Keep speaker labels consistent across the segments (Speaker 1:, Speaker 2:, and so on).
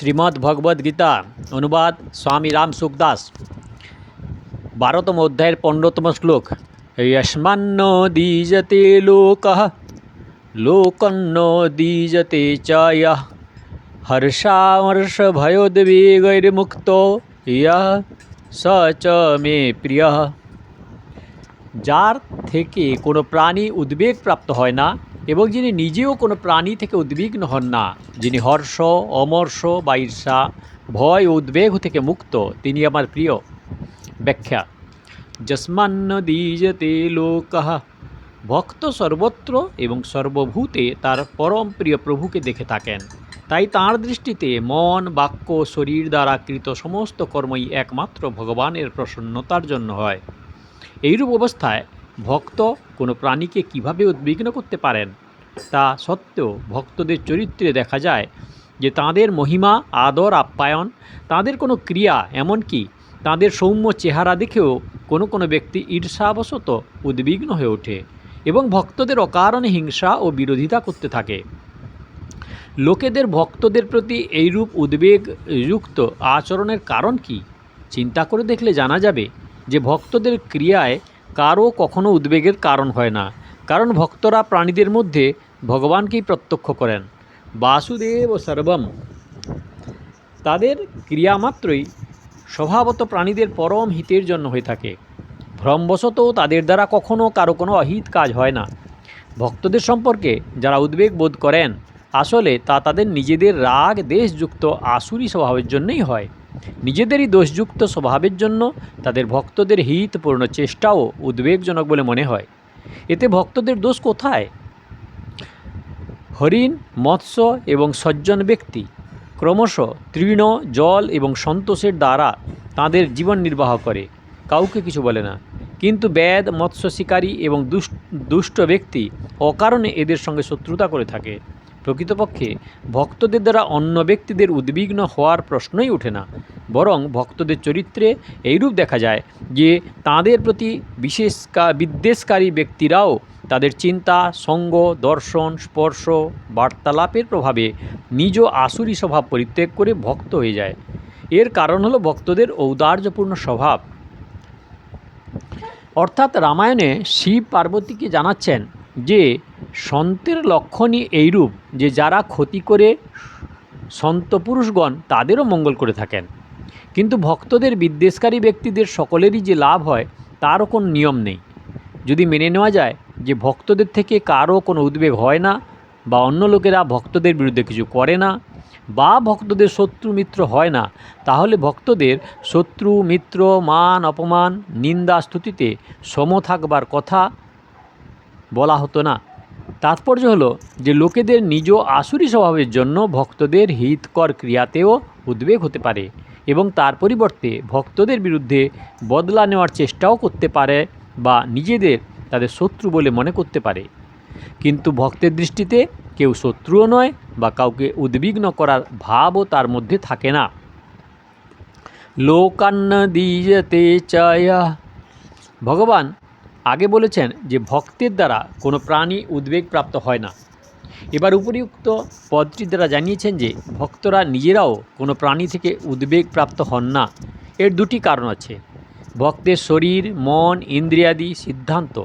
Speaker 1: শ্রীমদ্ ভগবদ গীতা, অনুবাদ স্বামী রাম সুখদাস। বারোতম অধ্যায়ের পনেরোতম শ্লোক যস্মান্ন দ্বিজতে লোক, লোকন্ন দ্বিজতে চ ইয়ঃ হর্ষামর্ষ ভয়োদ্বেগৈর্মুক্ত ইয়ঃ, স চ মে প্রিয়। যার থেকে কোনো প্রাণী উদ্বেগ প্রাপ্ত হয় না এবং যিনি নিজেও কোনো প্রাণী থেকে উদ্বিগ্ন হন না, যিনি হর্ষ, অমর্ষ বা ঈর্ষা, ভয় উদ্বেগ থেকে মুক্ত, তিনি আমার প্রিয়। ব্যাখ্যা, যস্মান্ন দ্বিজতে লোক। ভক্ত সর্বত্র এবং সর্বভূতে তার পরম প্রিয় প্রভুকে দেখে থাকেন। তাই তাঁর দৃষ্টিতে মন, বাক্য, শরীর দ্বারা কৃত সমস্ত কর্মই একমাত্র ভগবানের প্রসন্নতার জন্য হয়। এইরূপ অবস্থায় ভক্ত কোনো প্রাণীকে কীভাবে উদ্বিগ্ন করতে পারেন? তা সত্ত্বেও ভক্তদের চরিত্রে দেখা যায় যে তাঁদের মহিমা, আদর, আপ্যায়ন, তাঁদের কোনো ক্রিয়া এমনকি তাঁদের সৌম্য চেহারা দেখেও কোনো কোনো ব্যক্তি ঈর্ষাবশত উদ্বিগ্ন হয়ে ওঠে এবং ভক্তদের অকারণে হিংসা ও বিরোধিতা করতে থাকে। লোকেদের ভক্তদের প্রতি এইরূপ উদ্বেগযুক্ত আচরণের কারণ কি? চিন্তা করে দেখলে জানা যাবে যে ভক্তদের ক্রিয়ায় কারও কখনো উদ্বেগের কারণ হয় না। কারণ ভক্তরা প্রাণীদের মধ্যে ভগবানকেই প্রত্যক্ষ করেন। বাসুদেব সর্বম। তাদের ক্রিয়ামাত্রই স্বভাবত প্রাণীদের পরম হিতের জন্য হয়ে থাকে। ভ্রমবশত তাদের দ্বারা কখনো কারও কোনো অহিত কাজ হয় না। ভক্তদের সম্পর্কে যারা উদ্বেগ বোধ করেন, আসলে তা তাদের নিজেদের রাগ, দেশযুক্ত, আসুরি স্বভাবের জন্যই হয়। নিজেদেরই দোষযুক্ত স্বভাবের জন্য তাদের ভক্তদের হিতপূর্ণ চেষ্টাও উদ্বেগজনক বলে মনে হয়। এতে ভক্তদের দোষ কোথায়? হরিণ, মৎস্য এবং সজ্জন ব্যক্তি, ক্রমশ তৃণ, জল এবং সন্তোষের দ্বারা তাদের জীবন নির্বাহ করে। কাউকে কিছু বলে না। কিন্তু বেদ, মৎস্য শিকারী এবং দুষ্ট ব্যক্তি অকারণে এদের সঙ্গে শত্রুতা করে থাকে। প্রকৃতপক্ষে ভক্তদের দ্বারা অন্য ব্যক্তিদের উদ্বিগ্ন হওয়ার প্রশ্নই ওঠে না, বরং ভক্তদের চরিত্রে এইরূপ দেখা যায় যে তাদের প্রতি বিশেষ বিদ্বেষকারী ব্যক্তিরাও তাদের চিন্তা, সঙ্গ, দর্শন, স্পর্শ, বার্তালাপের প্রভাবে নিজ আসুরি স্বভাব পরিত্যাগ করে ভক্ত হয়ে যায়। এর কারণ হলো ভক্তদের ঔদার্যপূর্ণ স্বভাব। অর্থাৎ রামায়ণে শিব পার্বতীকে জানাচ্ছেন যে সন্তের লক্ষণই এইরূপ যে যারা ক্ষতি করে সন্ত পুরুষগণ, তাদেরও মঙ্গল করে থাকেন। কিন্তু ভক্তদের, বিদ্বেষকারী ব্যক্তিদের সকলেরই যে লাভ হয়, তারও কোনো নিয়ম নেই। যদি মেনে নেওয়া যায় যে ভক্তদের থেকে কারও কোনো উদ্বেগ হয় না বা অন্য লোকেরা ভক্তদের বিরুদ্ধে কিছু করে না বা ভক্তদের শত্রু মিত্র হয় না, তাহলে ভক্তদের শত্রু, মিত্র, মান, অপমান, নিন্দা, স্তুতিতে সম থাকবার কথা বলা হতো না। তাৎপর্য হলো যে লোকেদের নিজ আসুরি স্বভাবের জন্য ভক্তদের হিতকর ক্রিয়াতেও উদ্বেগ হতে পারে এবং তার পরিবর্তে ভক্তদের বিরুদ্ধে বদলা নেওয়ার চেষ্টাও করতে পারে বা নিজেদের তাদের শত্রু বলে মনে করতে পারে। কিন্তু ভক্তের দৃষ্টিতে কেউ শত্রুও নয় বা কাউকে উদ্বিগ্ন করার ভাবও তার মধ্যে থাকে না। লোকান্ন দ্বিজতে চায়া। ভগবান আগে বলেছেন যে ভক্তের দ্বারা কোনো প্রাণী উদ্বেগপ্রাপ্ত হয় না। এবার উপরিউক্ত পদটির দ্বারা জানিয়েছেন যে ভক্তরা নিজেরাও কোনো প্রাণী থেকে উদ্বেগপ্রাপ্ত হন না। এর দুটি কারণ আছে। ভক্তের শরীর, মন, ইন্দ্রিয়াদি, সিদ্ধান্ত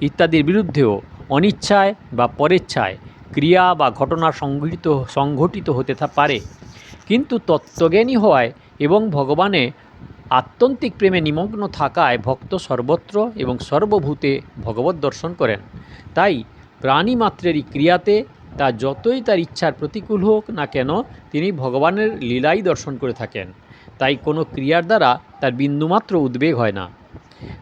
Speaker 1: ইত্যাদির বিরুদ্ধেও অনিচ্ছায় বা পরেচ্ছায় ক্রিয়া বা ঘটনা সংঘটিত সংঘটিত হতে পারে। কিন্তু তত্ত্বজ্ঞানী হওয়ায় এবং ভগবানে আত্যন্তিক প্রেমে নিমগ্ন থাকায় ভক্ত সর্বত্র এবং সর্বভূতে ভগবত দর্শন করেন। তাই প্রাণী মাত্রেরই ক্রিয়াতে তা যতই তার ইচ্ছার প্রতিকূল হোক না কেন, তিনি ভগবানের লীলাই দর্শন করে থাকেন। তাই কোনো ক্রিয়ার দ্বারা তার বিন্দুমাত্র উদ্বেগ হয় না।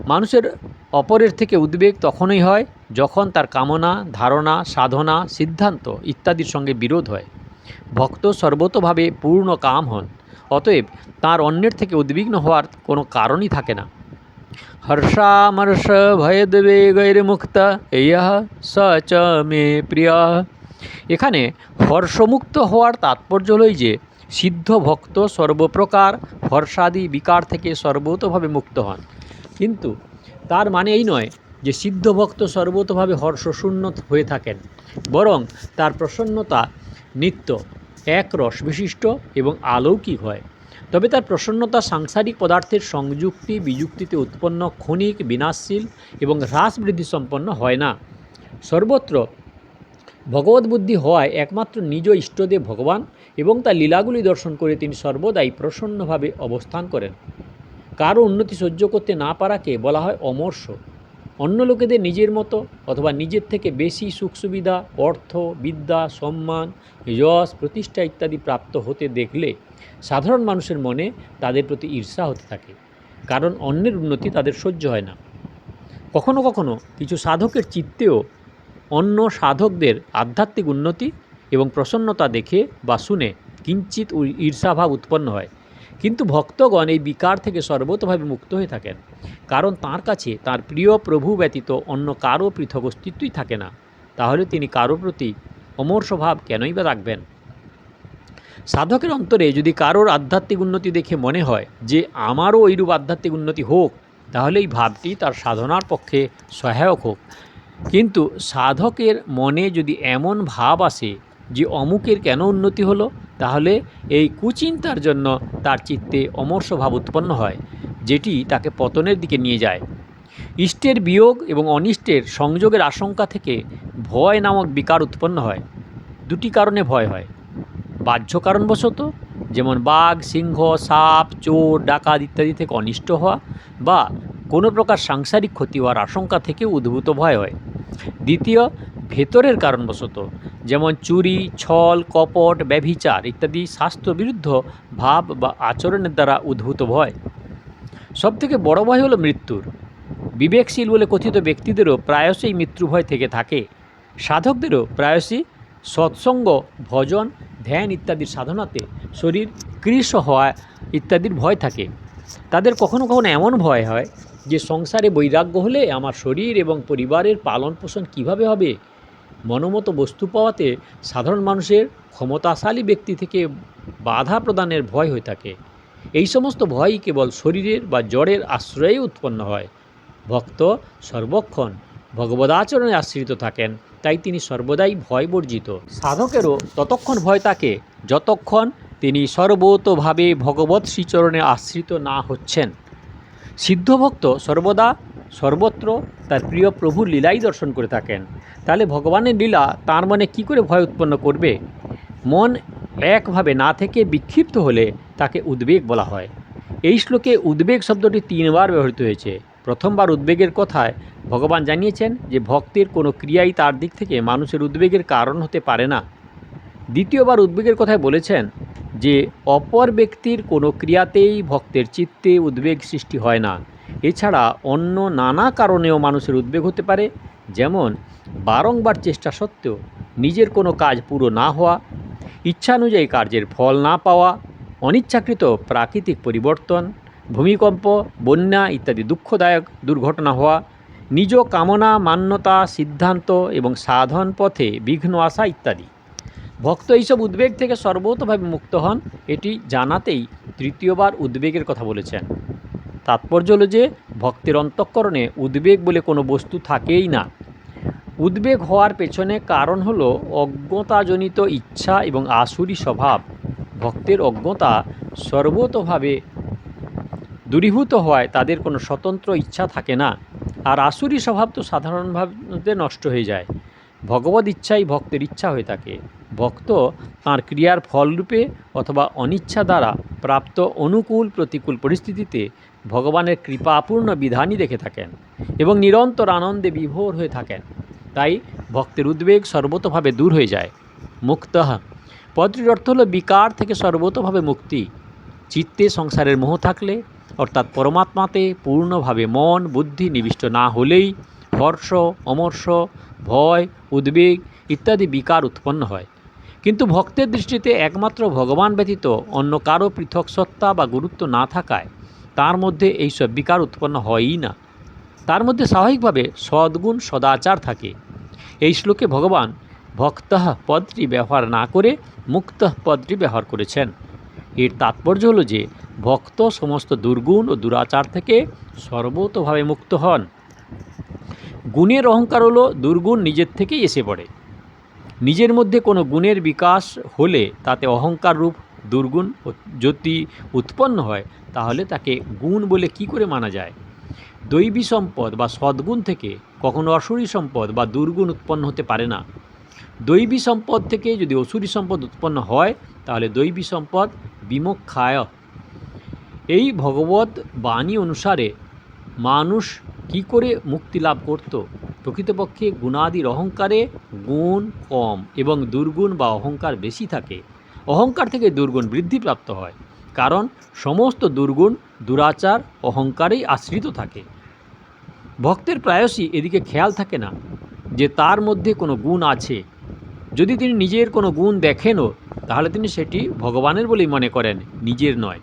Speaker 1: মানুষের অপরের থেকে উদ্বেগ তখনই হয় যখন তার কামনা, ধারণা, সাধনা, সিদ্ধান্ত ইত্যাদির সঙ্গে বিরোধ হয়। ভক্ত সর্বতভাবে পূর্ণ কাম হন। অতএব তার অন্যের থেকে উদ্বিগ্ন হওয়ার কোনো কারণই থাকে না। হর্ষামর্ষ ভয়দ্বেগৈর মুক্ত ইহ স চ মে প্রিয়। এখানে হর্ষমুক্ত হওয়ার তাৎপর্য হলোই যে, সিদ্ধ ভক্ত সর্বপ্রকার হর্ষাদি বিকার থেকে সর্বতভাবে মুক্ত হন। কিন্তু তার মানে এই নয় যে সিদ্ধ ভক্ত সর্বতভাবে হর্ষশূন্য হয়ে থাকেন, বরং তার প্রসন্নতা নিত্য এক রস বিশিষ্ট এবং আলৌকিক হয়। তবে তার প্রসন্নতা সাংসারিক পদার্থের সংযুক্তি বিযুক্তিতে উৎপন্ন ক্ষণিক বিনাশশীল এবং হ্রাস বৃদ্ধি সম্পন্ন হয় না। সর্বত্র ভগবত বুদ্ধি হওয়ায় একমাত্র নিজ ইষ্টদেব ভগবান এবং তার লীলাগুলি দর্শন করে তিনি সর্বদাই প্রসন্নভাবে অবস্থান করেন। কারও উন্নতি সহ্য করতে না পারাকে বলা হয় অমর্ষ। অন্য লোকেদের নিজের মতো অথবা নিজের থেকে বেশি সুখ সুবিধা অর্থ, বিদ্যা, সম্মান, যশ, প্রতিষ্ঠা ইত্যাদি প্রাপ্ত হতে দেখলে সাধারণ মানুষের মনে তাদের প্রতি ঈর্ষা হতে থাকে। কারণ অন্যের উন্নতি তাদের সহ্য হয় না। কখনো কখনো কিছু সাধকের চিত্তেও অন্য সাধকদের আধ্যাত্মিক উন্নতি এবং প্রসন্নতা দেখে বা শুনে কিঞ্চিত ঈর্ষাভাব উৎপন্ন হয়। কিন্তু ভক্তগণ এই বিকার থেকে সর্বতভাবে মুক্ত হয়ে থাকেন। কারণ তার কাছে তার প্রিয় প্রভু ব্যতীত অন্য কারও পৃথক অস্তিত্বই থাকে না। তাহলে তিনি কারও প্রতি অমর্ষ ভাব কেনই বা রাখবেন? সাধকের অন্তরে যদি কারোর আধ্যাত্মিক উন্নতি দেখে মনে হয় যে আমারও ওইরূপ আধ্যাত্মিক উন্নতি হোক, তাহলে এই ভাবটি তার সাধনার পক্ষে সহায়ক হোক। কিন্তু সাধকের মনে যদি এমন ভাব আসে যে অমুকের কেন উন্নতি হলো? তাহলে এই কুচিন্তার জন্য তার চিত্তে অমর্ষ ভাব উৎপন্ন হয়, যেটি তাকে পতনের দিকে নিয়ে যায়। ইষ্টের বিয়োগ এবং অনিষ্টের সংযোগের আশঙ্কা থেকে ভয় নামক বিকার উৎপন্ন হয়। দুটি কারণে ভয় হয়। বাহ্য কারণবশত যেমন বাঘ, সিংহ, সাপ, চোর, ডাকাত ইত্যাদি থেকে অনিষ্ট হওয়া বা কোনো প্রকার সাংসারিক ক্ষতি হওয়ার আশঙ্কা থেকে উদ্ভূত ভয় হয়। দ্বিতীয়, ভেতরের কারণবশত যেমন চুরি, ছল, কপট, ব্যভিচার ইত্যাদি স্বাস্থ্যবিরুদ্ধ ভাব বা আচরণের দ্বারা উদ্ভূত ভয়। সবথেকে বড় ভয় হলো মৃত্যুর। বিবেকশীল বলে কথিত ব্যক্তিদেরও প্রায়শই মৃত্যুভয় থেকে থাকে। সাধকদেরও প্রায়শই সৎসঙ্গ, ভজন, ধ্যান ইত্যাদির সাধনাতে শরীর কৃশ হওয়া ইত্যাদির ভয় থাকে। তাদের কখনো কখনো এমন ভয় হয় যে সংসারে বৈরাগ্য হলে আমার শরীর এবং পরিবারের পালন পোষণ কীভাবে হবে? মনোমতো বস্তু পাওয়াতে সাধারণ মানুষের ক্ষমতাশালী ব্যক্তি থেকে বাধা প্রদানের ভয় হয়ে থাকে। এই সমস্ত ভয়ই কেবল শরীরের বা জড়ের আশ্রয়ে উৎপন্ন হয়। ভক্ত সর্বক্ষণ ভগবদাচরণে আশ্রিত থাকেন, তাই তিনি সর্বদাই ভয় বর্জিত। সাধকেরও ততক্ষণ ভয় থাকে, যতক্ষণ তিনি সর্বতভাবে ভগবৎ শ্রীচরণে আশ্রিত না হচ্ছেন। সিদ্ধভক্ত সর্বদা সর্বত্র তার প্রিয় প্রভুর লীলাই দর্শন করে থাকেন। তাহলে ভগবানের লীলা তার মনে কি করে ভয় উৎপন্ন করবে? মন একভাবে না থেকে বিক্ষিপ্ত হলে তাকে উদ্বেগ বলা হয়। এই শ্লোকে উদ্বেগ শব্দটি তিনবার ব্যবহৃত হয়েছে। প্রথমবার উদ্বেগের কথায় ভগবান জানিয়েছেন যে ভক্তের কোনো ক্রিয়াই তার দিক থেকে মানুষের উদ্বেগের কারণ হতে পারে না। দ্বিতীয়বার উদ্বেগের কথায় বলেছেন যে অপর ব্যক্তির কোনো ক্রিয়াতেই ভক্তের চিত্তে উদ্বেগ সৃষ্টি হয় না। এছাড়া অন্য নানা কারণেও মানুষের উদ্বেগ হতে পারে, যেমন বারংবার চেষ্টা সত্ত্বেও নিজের কোনো কাজ পুরো না হওয়া, ইচ্ছানুযায়ী কার্যের ফল না পাওয়া, অনিচ্ছাকৃত প্রাকৃতিক পরিবর্তন, ভূমিকম্প, বন্যা ইত্যাদি দুঃখদায়ক দুর্ঘটনা হওয়া, নিজ কামনা, মান্যতা, সিদ্ধান্ত এবং সাধন পথে বিঘ্ন আসা ইত্যাদি। ভক্ত এইসব উদ্বেগ থেকে সর্বতভাবে মুক্ত হন, এটি জানাতেই তৃতীয়বার উদ্বেগের কথা বলেছেন। তাৎপর্য হলো যে, ভক্তের অন্তঃকরণে উদ্বেগ বলে কোনো বস্তু থাকেই না। উদ্বেগ হওয়ার পেছনে কারণ হলো অজ্ঞতাজনিত ইচ্ছা এবং আসুরি স্বভাব। ভক্তের অজ্ঞতা সর্বতভাবে দূরীভূত হওয়ায় তাদের কোনো স্বতন্ত্র ইচ্ছা থাকে না, আর আসুরি স্বভাব তো সাধারণভাবে নষ্ট হয়ে যায়। ভগবত ইচ্ছাই ভক্তের ইচ্ছা হয়ে থাকে। ভক্ত তাঁর ক্রিয়ার ফলরূপে অথবা অনিচ্ছা দ্বারা প্রাপ্ত অনুকূল প্রতিকূল পরিস্থিতিতে ভগবানের কৃপাপূর্ণ বিধানই দেখে থাকেন এবং নিরন্তর আনন্দে বিভোর হয়ে থাকেন। তাই ভক্তের উদ্বেগ সর্বতভাবে দূর হয়ে যায়। মুক্ত। পদটির অর্থ হলো বিকার থেকে সর্বতভাবে মুক্তি। চিত্তে সংসারের মোহ থাকলে, অর্থাৎ পরমাত্মাতে পূর্ণভাবে মন, বুদ্ধি নিবিষ্ট না হলেই হর্ষ, অমর্ষ, ভয়, উদ্বেগ ইত্যাদি বিকার উৎপন্ন হয়। কিন্তু ভক্তের দৃষ্টিতে একমাত্র ভগবান ব্যতীত অন্য কারও পৃথক সত্তা বা গুরুত্ব না থাকায় তার মধ্যে এইসব বিকার উৎপন্ন হয়ই না। তার মধ্যে স্বাভাবিকভাবে সদ্গুণ সদাচার থাকে। এই শ্লোকে ভগবান ভক্ত পদটি ব্যবহার না করে মুক্ত পদটি ব্যবহার করেছেন। এর তাৎপর্য হলো যে, ভক্ত সমস্ত দুর্গুণ ও দুরাচার থেকে সর্বতভাবে মুক্ত হন। গুণের অহংকার হলো দুর্গুণ নিজের থেকেই এসে পড়ে। নিজের মধ্যে কোনো গুণের বিকাশ হলে তাতে অহংকার রূপ দুর্গুণ যদি উৎপন্ন হয়, তাহলে তাকে গুণ বলে কি করে মানা যায়? দৈবী সম্পদ বা সদ্গুণ থেকে কখনো অসুরী সম্পদ বা দুর্গুণ উৎপন্ন হতে পারে না। দৈবী সম্পদ থেকে যদি অসুরী সম্পদ উৎপন্ন হয়, তাহলে দৈবী সম্পদ বিমোক্ষায়। এই ভগবত বাণী অনুসারে মানুষ কি করে মুক্তি লাভ করত? প্রকৃতপক্ষে গুণাদির অহংকারে গুণ কম এবং দুর্গুণ বা অহংকার বেশি থাকে। অহংকার থেকে দুর্গুণ বৃদ্ধিপ্রাপ্ত হয়। কারণ সমস্ত দুর্গুণ, দুরাচার, অহংকারেই আশ্রিত থাকে। ভক্তের প্রায়শই এদিকে খেয়াল থাকে না যে তার মধ্যে কোনো গুণ আছে। যদি তিনি নিজের কোনো গুণ দেখেনও, তাহলে তিনি সেটি ভগবানের বলেই মনে করেন, নিজের নয়।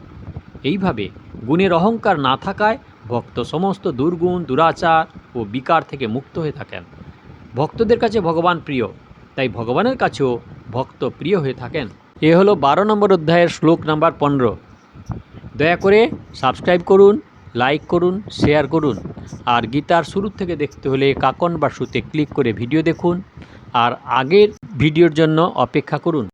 Speaker 1: এইভাবে গুণের অহংকার না থাকায় ভক্ত সমস্ত দুর্গুণ, দুরাচার ও বিকার থেকে মুক্ত হয়ে থাকেন। ভক্তদের কাছে ভগবান প্রিয়, তাই ভগবানের কাছেও ভক্ত প্রিয় হয়ে থাকেন। এ হলো বারো নম্বর অধ্যায়ের শ্লোক নাম্বার পনেরো। দয়া করে সাবস্ক্রাইব করুন, লাইক করুন, শেয়ার করুন, আর গীতার শুরু থেকে দেখতে হলে কাকন বা সুতে ক্লিক করে ভিডিও দেখুন, আর আগের ভিডিওর জন্য অপেক্ষা করুন।